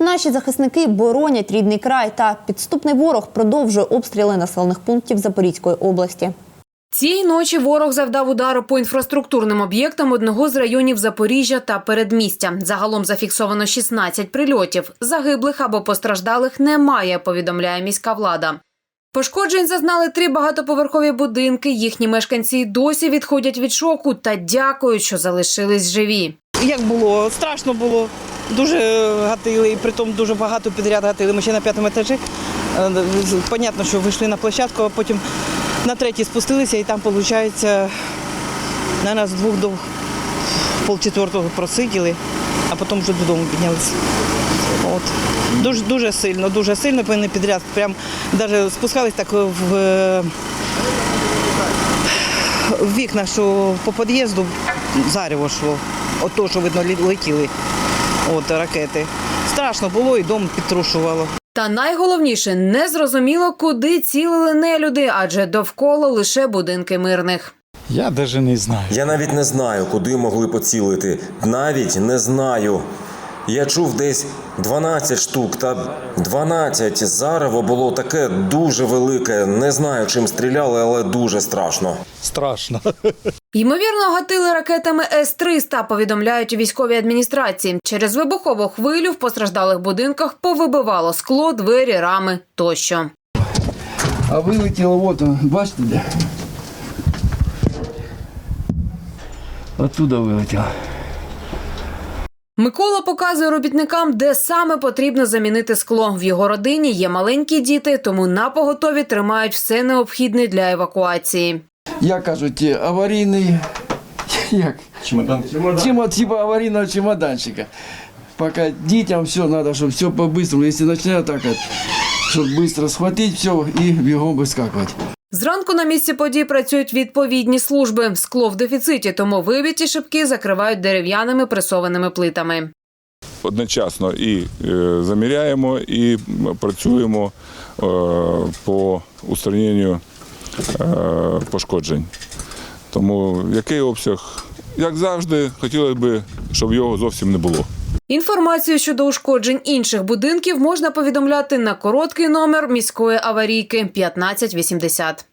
Наші захисники боронять рідний край та підступний ворог продовжує обстріли населених пунктів Запорізької області. Цієї ночі ворог завдав удару по інфраструктурним об'єктам одного з районів Запоріжжя та передмістя. Загалом зафіксовано 16 прильотів. Загиблих або постраждалих немає, повідомляє міська влада. Пошкоджень зазнали три багатоповерхові будинки. Їхні мешканці досі відходять від шоку та дякують, що залишились живі. Як було? Страшно було. Дуже гатили, і притом дуже багато підряд гатили. Ми ще на п'ятому етажі. Е, Понятно, що вийшли на площадку, а потім на третій спустилися і там, виходить, на нас двох до полчетвертого просиділи, а потім вже додому піднялися. От. Дуже, дуже сильно, дуже сильно вони підряд. Прям навіть спускались так в, е, в вікна, що по під'їзду зарево йшло. От то, що видно, летіли от, ракети. Страшно було і дом підтрушувало. Та найголовніше не зрозуміло, куди цілили нелюди, адже довкола лише будинки мирних. Я навіть не знаю. Я навіть не знаю, куди могли поцілити. Навіть не знаю. Я чув десь 12 штук, та 12. Зарево було таке дуже велике. Не знаю, чим стріляли, але дуже страшно. Страшно. Ймовірно, гатили ракетами С-300, повідомляють у військовій адміністрації. Через вибухову хвилю в постраждалих будинках повибивало скло, двері, рами тощо. А вилетіло, от, бачите де? Оттуда вилетіло. Микола показує робітникам, де саме потрібно замінити скло. В його родині є маленькі діти, тому на поготові тримають все необхідне для евакуації. Як кажуть, аварійний. Як? Чемодан. Чемодан, типа аварійного чемоданчика. Поки дітям все треба, щоб все по-быстрому. Якщо почне так, щоб швидко схватити все і бігом вискакувати. Зранку на місці подій працюють відповідні служби. Скло в дефіциті, тому вибиті шибки закривають дерев'яними пресованими плитами. одночасно і е, заміряємо, і працюємо е, по устраненню е, пошкоджень. Тому який обсяг? Як завжди, хотілося б, щоб його зовсім не було. Інформацію щодо ушкоджень інших будинків можна повідомляти на короткий номер міської аварійки 1580.